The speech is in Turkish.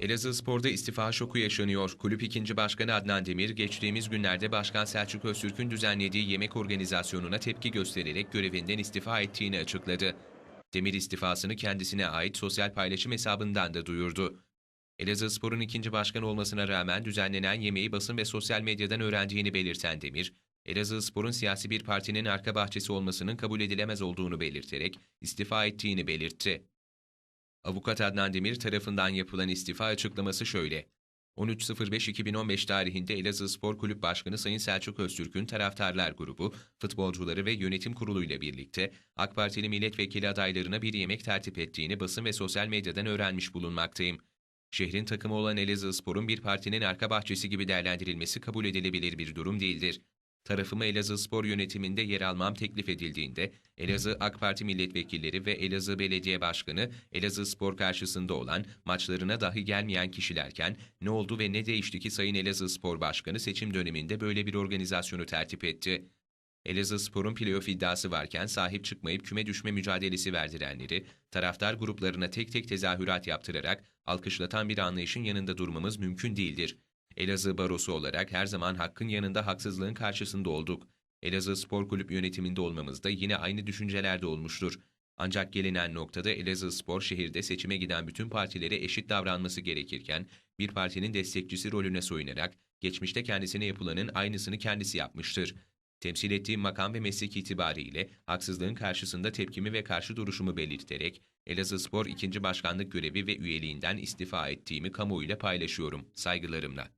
Elazığ Spor'da istifa şoku yaşanıyor. Kulüp ikinci başkanı Adnan Demir, geçtiğimiz günlerde Başkan Selçuk Öztürk'ün düzenlediği yemek organizasyonuna tepki göstererek görevinden istifa ettiğini açıkladı. Demir istifasını kendisine ait sosyal paylaşım hesabından da duyurdu. Elazığ Spor'un ikinci başkan olmasına rağmen düzenlenen yemeği basın ve sosyal medyadan öğrendiğini belirten Demir, Elazığ Spor'un siyasi bir partinin arka bahçesi olmasının kabul edilemez olduğunu belirterek istifa ettiğini belirtti. Avukat Adnan Demir tarafından yapılan istifa açıklaması şöyle. 13.05.2015 tarihinde Elazığ Spor Kulüp Başkanı Sayın Selçuk Öztürk'ün taraftarlar grubu, futbolcuları ve yönetim kuruluyla birlikte AK Partili milletvekili adaylarına bir yemek tertip ettiğini basın ve sosyal medyadan öğrenmiş bulunmaktayım. Şehrin takımı olan Elazığ Spor'un bir partinin arka bahçesi gibi değerlendirilmesi kabul edilebilir bir durum değildir. Tarafımı Elazığ Spor yönetiminde yer almam teklif edildiğinde Elazığ AK Parti milletvekilleri ve Elazığ Belediye Başkanı Elazığ Spor karşısında olan maçlarına dahi gelmeyen kişilerken ne oldu ve ne değişti ki Sayın Elazığ Spor Başkanı seçim döneminde böyle bir organizasyonu tertip etti? Elazığ Spor'un playoff iddiası varken sahip çıkmayıp küme düşme mücadelesi verdirenleri, taraftar gruplarına tek tek tezahürat yaptırarak alkışlatan bir anlayışın yanında durmamız mümkün değildir. Elazığ Barosu olarak her zaman hakkın yanında haksızlığın karşısında olduk. Elazığ Spor Kulüp yönetiminde olmamız da yine aynı düşüncelerde olmuştur. Ancak gelinen noktada Elazığ Spor şehirde seçime giden bütün partilere eşit davranması gerekirken bir partinin destekçisi rolüne soyunarak geçmişte kendisine yapılanın aynısını kendisi yapmıştır. Temsil ettiğim makam ve meslek itibariyle haksızlığın karşısında tepkimi ve karşı duruşumu belirterek Elazığ Spor 2. Başkanlık görevi ve üyeliğinden istifa ettiğimi kamuoyuyla paylaşıyorum. Saygılarımla.